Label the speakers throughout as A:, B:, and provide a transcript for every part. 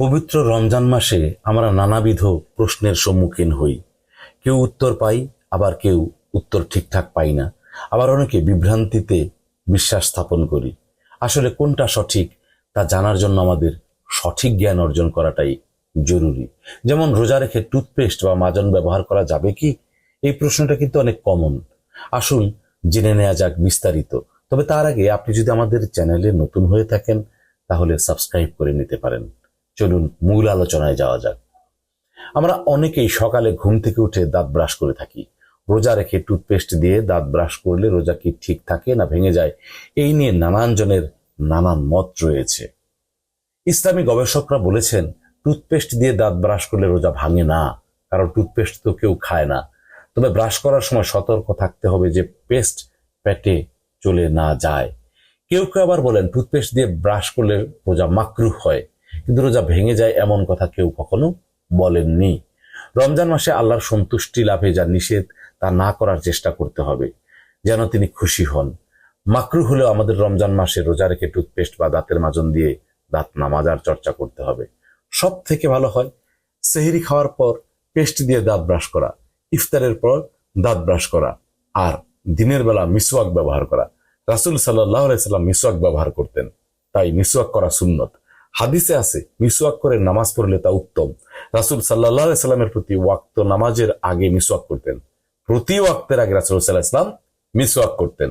A: পবিত্র রমজান মাসে আমরা নানাবিধ প্রশ্নের সম্মুখীন হই। কেউ উত্তর পাই, আবার কেউ উত্তর ঠিকঠাক পাই না। আবার অনেকে বিভ্রান্তিতে বিশ্বাস স্থাপন করি। আসলে কোনটা সঠিক তা জানার জন্য আমাদের সঠিক জ্ঞান অর্জন করাটাই জরুরি। যেমন রোজা রেখে টুথপেস্ট বা মাজন ব্যবহার করা যাবে কি? এই প্রশ্নটা কিন্তু অনেক কমন। আসুন জেনে নেওয়া যাক বিস্তারিত। তবে তার আগে আপনি যদি আমাদের চ্যানেলে নতুন হয়ে থাকেন, তাহলে সাবস্ক্রাইব করে নিতে পারেন। চলুন মূল আলোচনায় যাওয়া যাক। আমরা অনেকেই সকালে ঘুম থেকে উঠে দাঁত ব্রাশ করে থাকি। রোজা রেখে টুথপেস্ট দিয়ে দাঁত ব্রাশ করলে রোজা কি ঠিক থাকে না ভেঙে যায়, এই নিয়ে নানান জনের নানান মত রয়েছে। ইসলামী গবেষকরা বলেছেন, টুথপেস্ট দিয়ে দাঁত ব্রাশ করলে রোজা ভাঙে না, কারণ টুথপেস্ট তো কেউ খায় না। তবে ব্রাশ করার সময় সতর্ক থাকতে হবে যে পেস্ট পেটে চলে না যায়। কেউ কেউ আবার বলেন, টুথপেস্ট দিয়ে ব্রাশ করলে রোজা মাকরুহ হয়। কিন্তু রোজা ভেঙে যায় এমন কথা কেউ কখনো বলেননি। রমজান মাসে আল্লাহর সন্তুষ্টি লাভে যা নিষেধ, তা না করার চেষ্টা করতে হবে, যেন তিনি খুশি হন। মাকরু হলেও আমাদের রমজান মাসে রোজা রেখে টুথপেস্ট বা দাঁতের মাজন দিয়ে দাঁত নামাজার চর্চা করতে হবে। সব থেকে ভালো হয় সেহেরি খাওয়ার পর পেস্ট দিয়ে দাঁত ব্রাশ করা, ইফতারের পর দাঁত ব্রাশ করা, আর দিনের বেলা মিসওয়াক ব্যবহার করা। রাসুল সাল্লাহ সাল্লাম মিসওয়াক ব্যবহার করতেন, তাই মিসওয়াক করা সুন্নত। হাদিসে আছে, মিসওয়াক করে নামাজ পড়লে তা উত্তম। রাসুল সাল্লাহ সাল্লামের প্রতি ওয়াক্ত নামাজের আগে মিসওয়াক করতেন। প্রতি ওয়াক্তের আগে রাসুল সাল্লাহ ইসলাম মিসওয়াক করতেন।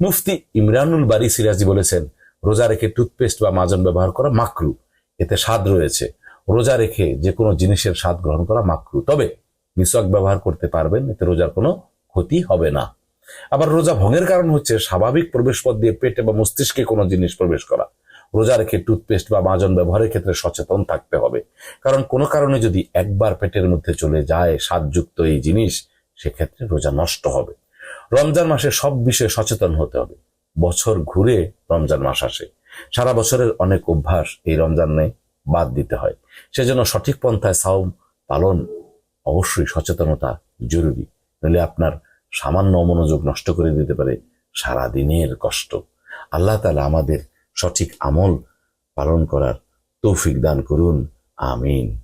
A: মুফতি ইমরানুল বারি সিরাজি বলেছেন, রোজা রেখে টুথপেস্ট বা মাজন ব্যবহার করা মাকরু। এতে স্বাদ রয়েছে। রোজা রেখে যে কোনো জিনিসের স্বাদ গ্রহণ করা মাকরু। তবে মিসওয়াক ব্যবহার করতে পারবেন, এতে রোজার কোনো ক্ষতি হবে না। আবার রোজা ভঙ্গের কারণ হচ্ছে, স্বাভাবিক প্রবেশপথ দিয়ে পেটে বা মস্তিষ্কে কোনো জিনিস প্রবেশ করা। রোজা রেখে টুথপেস্ট বা মাজন ব্যবহারের ক্ষেত্রে সচেতন থাকতে হবে। কারণ কোনো কারণে যদি একবার পেটের মধ্যে চলে যায় স্বাদযুক্ত এই জিনিস, সেক্ষেত্রে রোজা নষ্ট হবে। রমজান মাসে সব বিষয়ে সচেতন হতে হবে। বছর ঘুরে রমজান মাস আসে। সারা বছরের অনেক অভ্যাস এই রমজানে বাদ দিতে হয়। সেজন্য সঠিক পন্থায় সাওম পালন অবশ্যই সচেতনতা জরুরি। নইলে আপনার সামান্য অমনোযোগ নষ্ট করে দিতে পারে সারা দিনের কষ্ট। আল্লাহ তালা আমাদের সঠিক আমল পালন করার তৌফিক দান করুন। আমিন।